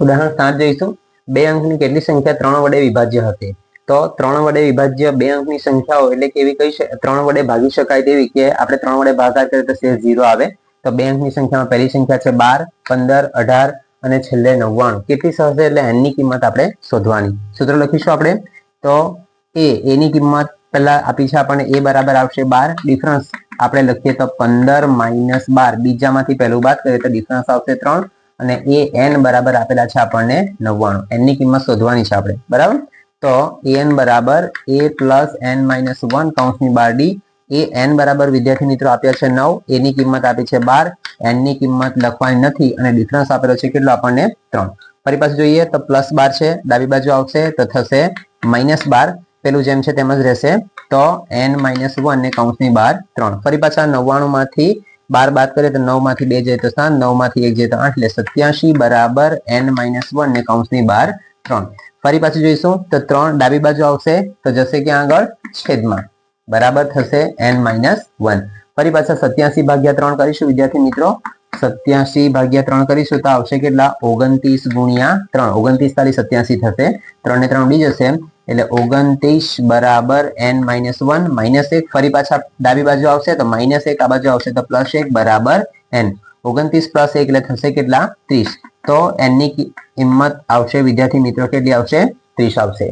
ઉદાહરણ સાત જોઈશું. બે અંકની કેટલી સંખ્યા? ત્રણ વડે વિભાજ્ય હતી તો ત્રણ વડે વિભાજ્ય બે અંકની સંખ્યાઓ એટલે કે એવી કઈ ત્રણ વડે ભાગી શકાય તેવી કે આપણે ત્રણ વડે ભાગાકાર કરીએ તો શેષ ઝીરો આવે. તો બે અંકની સંખ્યામાં પહેલી સંખ્યા છે બાર, પંદર, અઢાર અને છેલ્લે નવ્વાણું. કેટલી થશે એટલે n ની કિંમત આપણે શોધવાની. સૂત્ર લખીશું આપણે. તો એ એની કિંમત પહેલા આપી છે આપણને. એ બરાબર આવશે બાર. ડિફરન્સ આપણે લખીએ તો પંદર માઇનસ બાર. બીજામાંથી પહેલું બાદ કરીએ તો ડિફરન્સ આવશે ત્રણ. અને એ એન બરાબર આપેલા છે આપણને નવ્વાણું. એનની કિંમત શોધવાની છે આપણે. બરાબર? તો એન બરાબર a plus n minus one કૌંસની બાર ડી એ એન બરાબર વિદ્યાર્થી મિત્રો આપ્યા છે નવ. એની કિંમત આપી છે બાર. એનની કિંમત લખવાની નથી અને ડિફરન્સ આપેલો છે કેટલો આપણને ત્રણ. ફરી પાછું જોઈએ તો પ્લસ બાર છે. ડાબી બાજુ આવશે તો થશે માઇનસ બાર. પેલું જેમ છે તેમ જ રહેશે. તો એન માઇનસ વન ને કૌંસની બાર ત્રણ. ફરી પાછા નવ્વાણું માંથી બાર બાદ કરીએ તો નવમાંથી બે જાય તો સાત નવમાંથી એક જાય તો આઠ, એટલે સત્યાસી બરાબર એન માઇનસ વન ને કૌંસની બાર ત્રણ. ફરી પાછું જોઈશું, તો ત્રણ ડાબી બાજુ આવશે, તો જશે ક્યાં આગળ? છેદમાં. બરાબર થશે એન માઇનસ વન. ફરી પાછા સત્યાસી ભાગ્યા ત્રણ કરીશું, વિદ્યાર્થી મિત્રો. સત્યાસી ભાગ્યા ત્રણ કરીશું તો આવશે કેટલા? ઓગણત્રીસ ગુણ્યા ત્રણ. ઓગણત્રીસ તારી સત્યાસી થશે. ત્રણ ને ત્રણ ઉડી જશે. એટલે ઓગણત્રીસ બરાબર એન માઇનસ વન. માઇનસ એક ફરી પાછા ડાબી બાજુ આવશે તો માઇનસ એક, આ બાજુ આવશે તો પ્લસ એક બરાબર એન. ઓગણત્રીસ પ્લસ એક એટલે થશે કેટલા? ત્રીસ. તો એનની કિંમત આવશે, વિદ્યાર્થી મિત્રો, કેટલી આવશે? ત્રીસ આવશે.